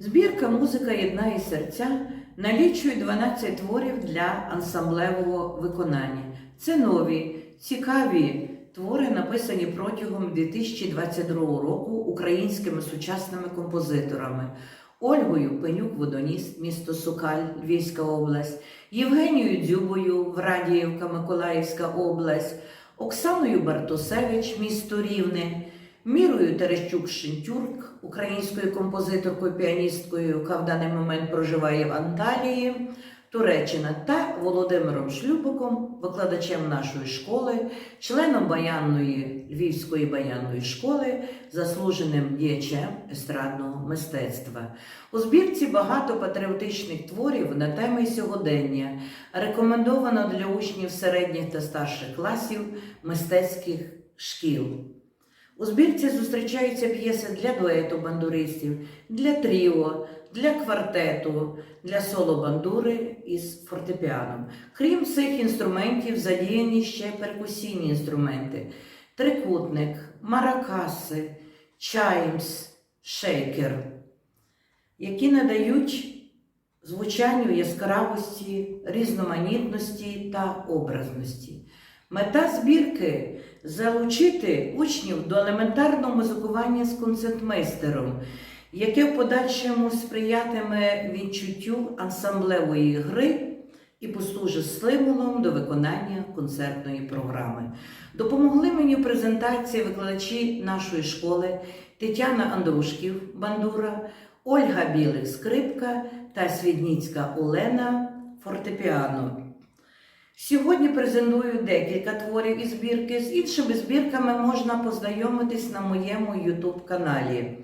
Збірка Музика єднає серця налічує 12 творів для ансамблевого виконання. Це нові, цікаві твори, написані протягом 2022 року українськими сучасними композиторами. Ольгою Пенюк Водоніс, місто Сукаль, Львівська область, Євгенією Дзюбою, Врадіївка, Миколаївська область, Оксаною Бартусевич, місто Рівне, Мірою Терещук Шинтюрк, українською композиторкою, піаністкою, яка в даний момент проживає в Анталії, Туреччина та Володимиром Шлюбиком, викладачем нашої школи, членом баянної Львівської баянної школи, заслуженим діячем естрадного мистецтва. У збірці багато патріотичних творів на теми сьогодення, рекомендовано для учнів середніх та старших класів мистецьких шкіл. У збірці зустрічаються п'єси для дуету бандуристів, для тріо, для квартету, для соло-бандури із фортепіаном. Крім цих інструментів, задіяні ще перкусійні інструменти: трикутник, маракаси, чаймс, шейкер, які надають звучанню яскравості, різноманітності та образності. Мета збірки залучити учнів до елементарного музикування з концертмейстером, яке в подальшому сприятиме відчуттю ансамблевої гри і послужить стимулом до виконання концертної програми. Допомогли мені в презентації викладачі нашої школи Тетяна Андрушків Бандура, Ольга Білих Скрипка та Свідніцька Олена Фортепіано. Сьогодні презентую декілька творів із збірки. З іншими збірками можна познайомитись на моєму YouTube каналі.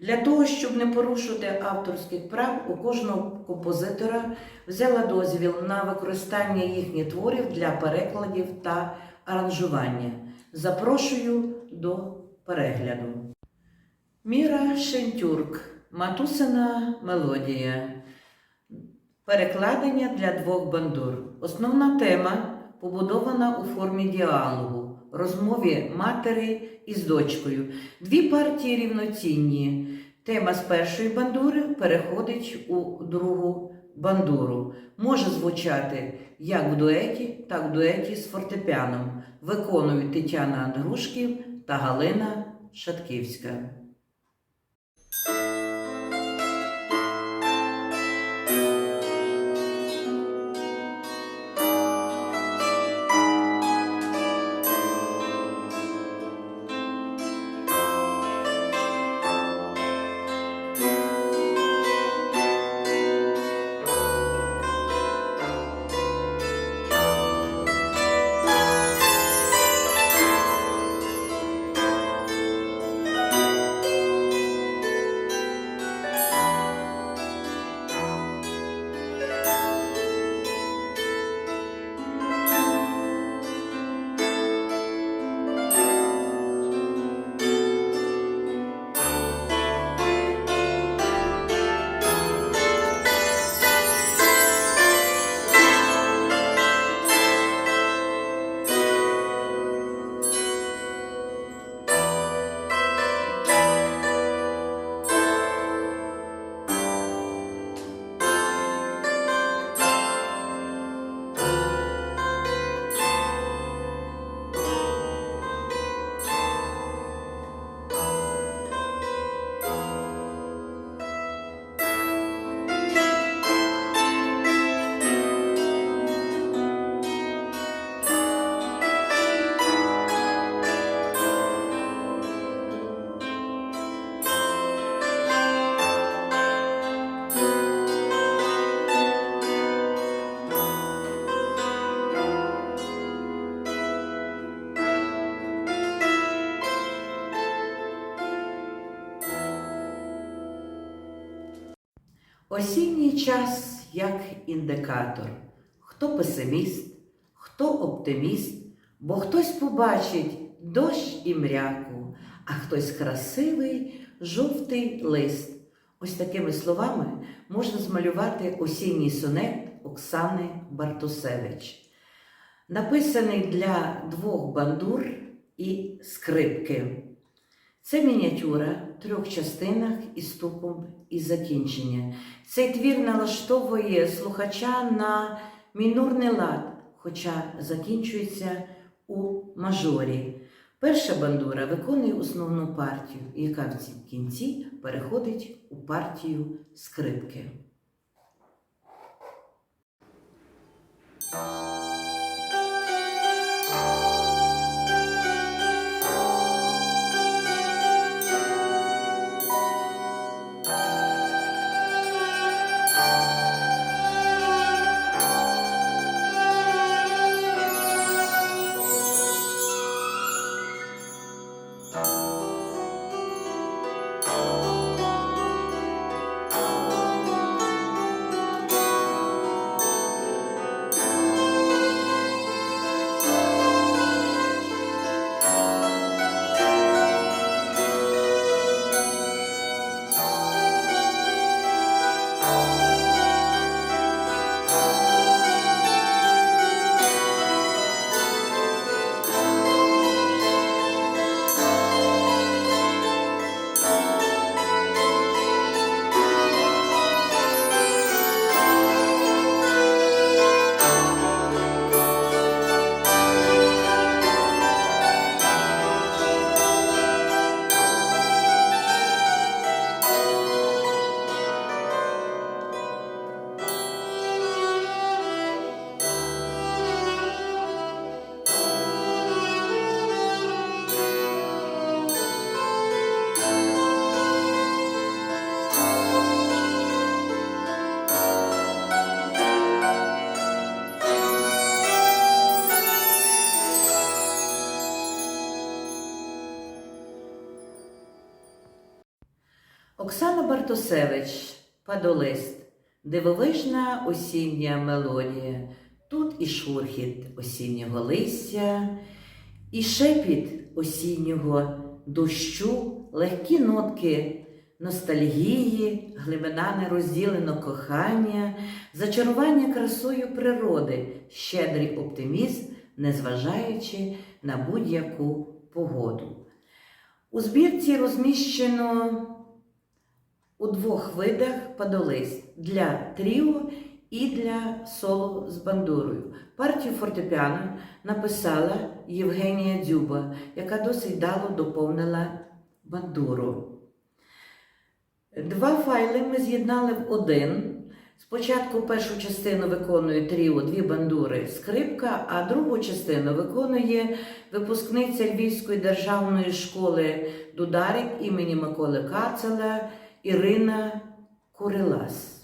Для того, щоб не порушувати авторських прав, у кожного композитора взяла дозвіл на використання їхніх творів для перекладів та аранжування. Запрошую до перегляду. Міра Шентюрк. Матусина мелодія. Перекладення для двох бандур. Основна тема побудована у формі діалогу, розмові матері із дочкою. Дві партії рівноцінні. Тема з першої бандури переходить у другу бандуру. Може звучати як в дуеті, так в дуеті з фортепіаном. Виконують Тетяна Андрушків та Галина Шатківська. Осінній час як індикатор. Хто песиміст, хто оптиміст, бо хтось побачить дощ і мряку, а хтось красивий жовтий лист. Ось такими словами можна змалювати осінній сонет Оксани Бартусевич, написаний для двох бандур і скрипки. Це мініатюра в трьох частинах із ступом і закінчення. Цей твір налаштовує слухача на мінорний лад, хоча закінчується у мажорі. Перша бандура виконує основну партію, яка в ці- кінці переходить у партію скрипки. Оксана Бартосевич, Падолист, дивовижна осіння мелодія. Тут і шурхіт осіннього листя, і шепіт осіннього дощу, легкі нотки ностальгії, глибина нерозділеного кохання, зачарування красою природи, щедрий оптимізм, незважаючи на будь-яку погоду. У збірці розміщено у двох видах падолист для тріо і для соло з бандурою. Партію фортепіано написала Євгенія Дзюба, яка досить дало доповнила бандуру. Два файли ми з'єднали в один. Спочатку першу частину виконує тріо дві бандури скрипка, а другу частину виконує випускниця Львівської державної школи Дударик імені Миколи Кацела Ірина Курилас.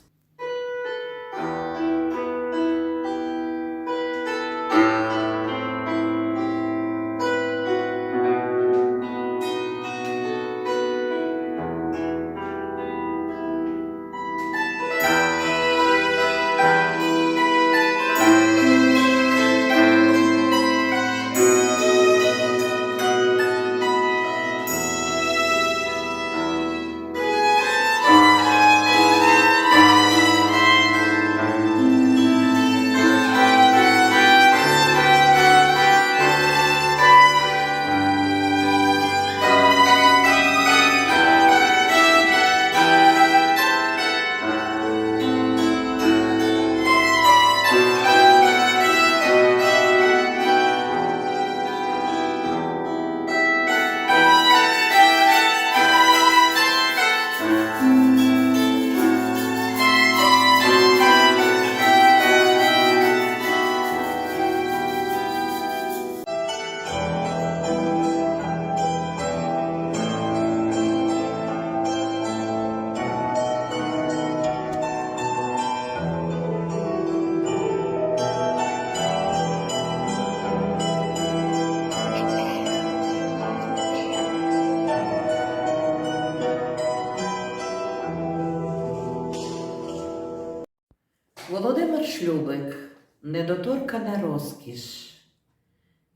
Шлюбик, недоторкана розкіш.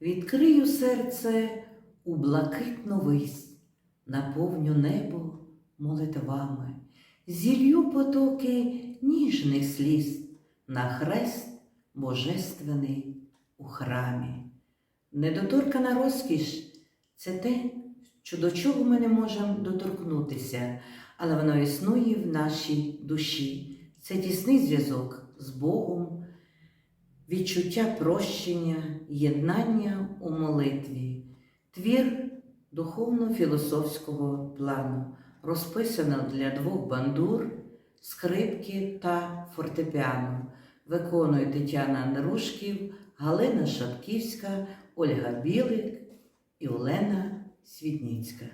Відкрию серце у блакитну вись, наповню небо молитвами, зілью потоки ніжних сліз на хрест божественний у храмі. Недоторкана розкіш це те, що до чого ми не можемо доторкнутися, але воно існує в нашій душі. Це тісний зв'язок з Богом, відчуття прощення, єднання у молитві, твір духовно-філософського плану, розписано для двох бандур, скрипки та фортепіано. Виконує Тетяна Нарушків, Галина Шапківська, Ольга Білик і Олена Світніцька.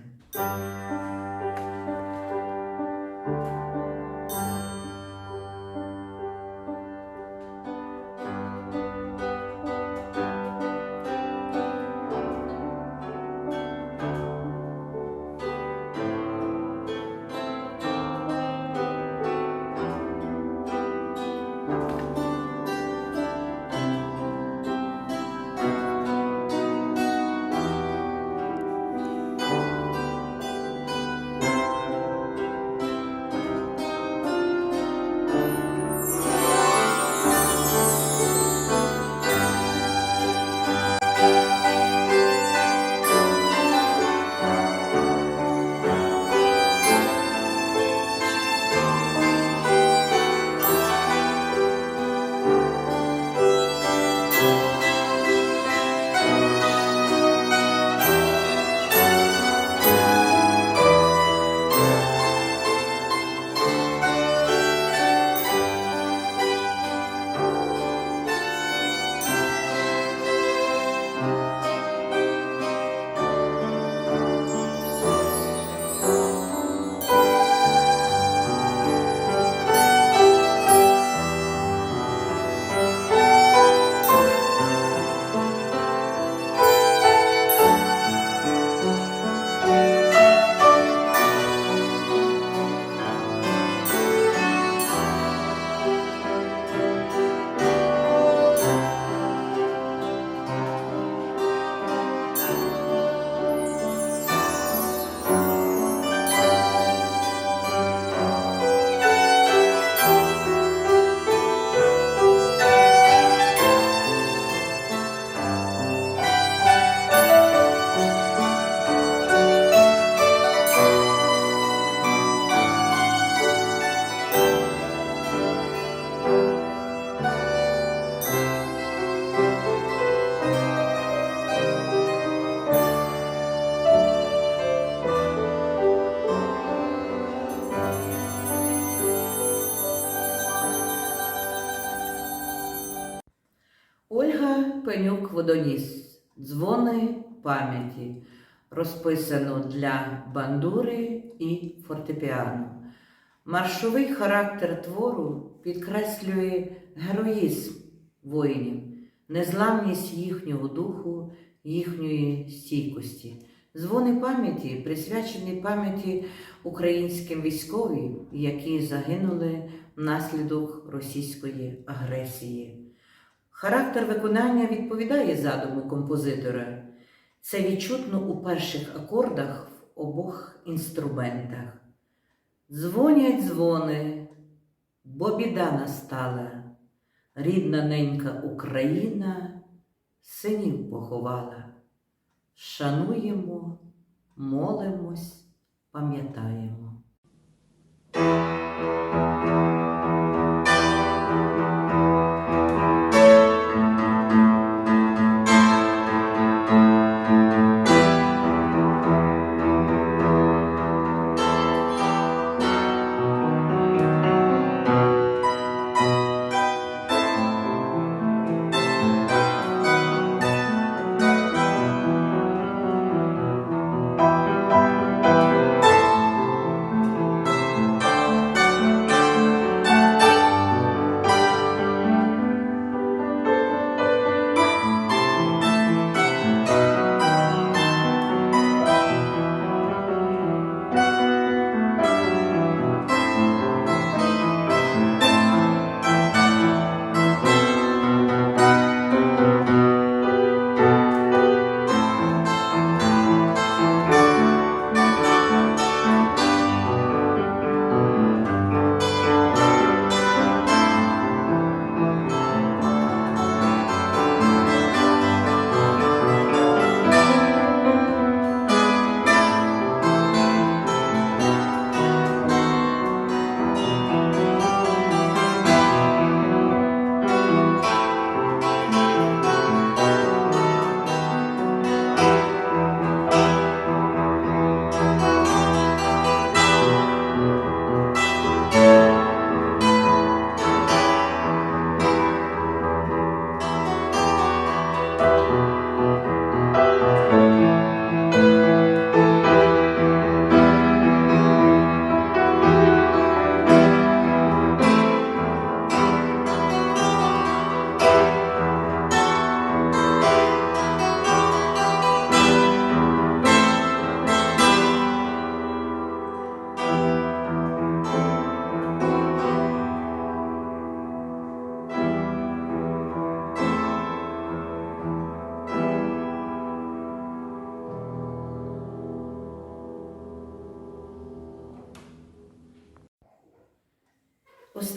Пенюк Водоніс. Дзвони пам'яті. Розписано для бандури і фортепіано. Маршовий характер твору підкреслює героїзм воїнів, незламність їхнього духу, їхньої стійкості. Дзвони пам'яті присвячені пам'яті українським військовим, які загинули внаслідок російської агресії. Характер виконання відповідає задуму композитора. Це відчутно у перших акордах в обох інструментах. Дзвонять дзвони, бо біда настала, рідна ненька Україна синів поховала. Шануємо, молимось, пам'ятаємо.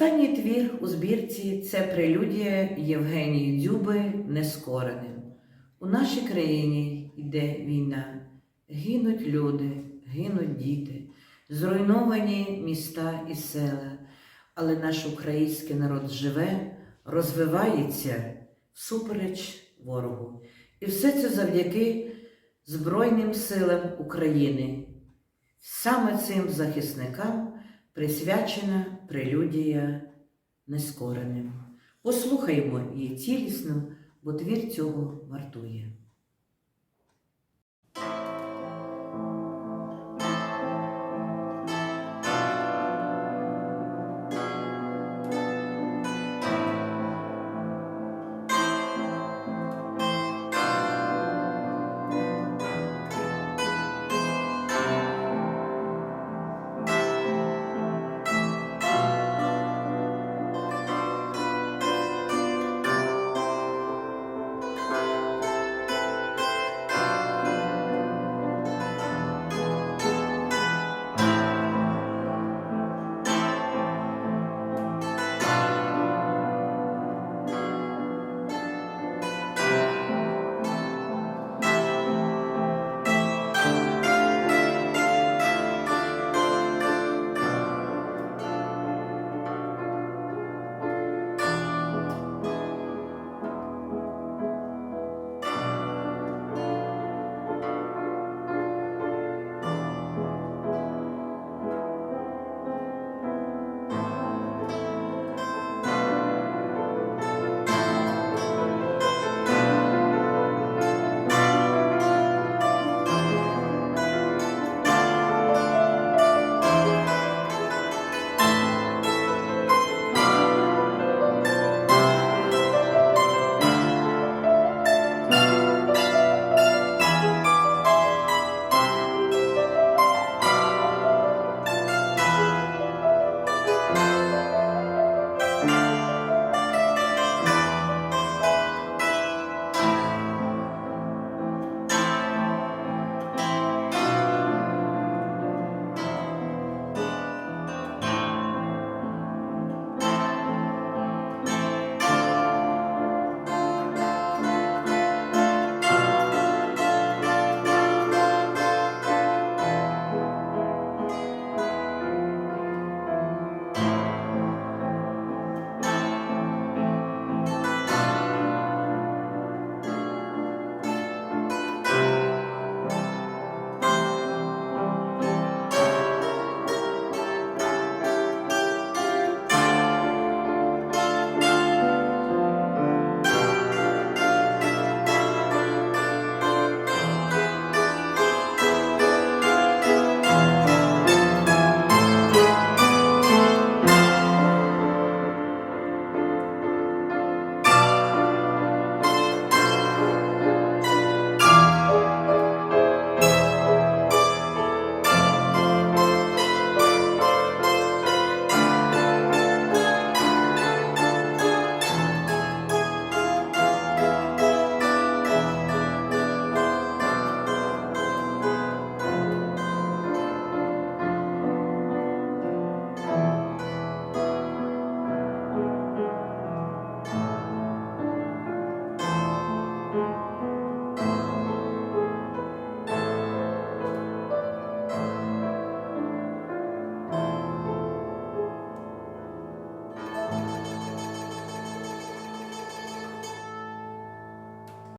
Останній твір у збірці це прелюдія Євгенії Дзюби Нескореним. У нашій країні йде війна, гинуть люди, гинуть діти, зруйновані міста і села, але наш український народ живе, розвивається всупереч ворогу. І все це завдяки Збройним силам України. Саме цим захисникам присвячена прелюдія нескореним. Послухаймо її цілісно, бо твір цього вартує.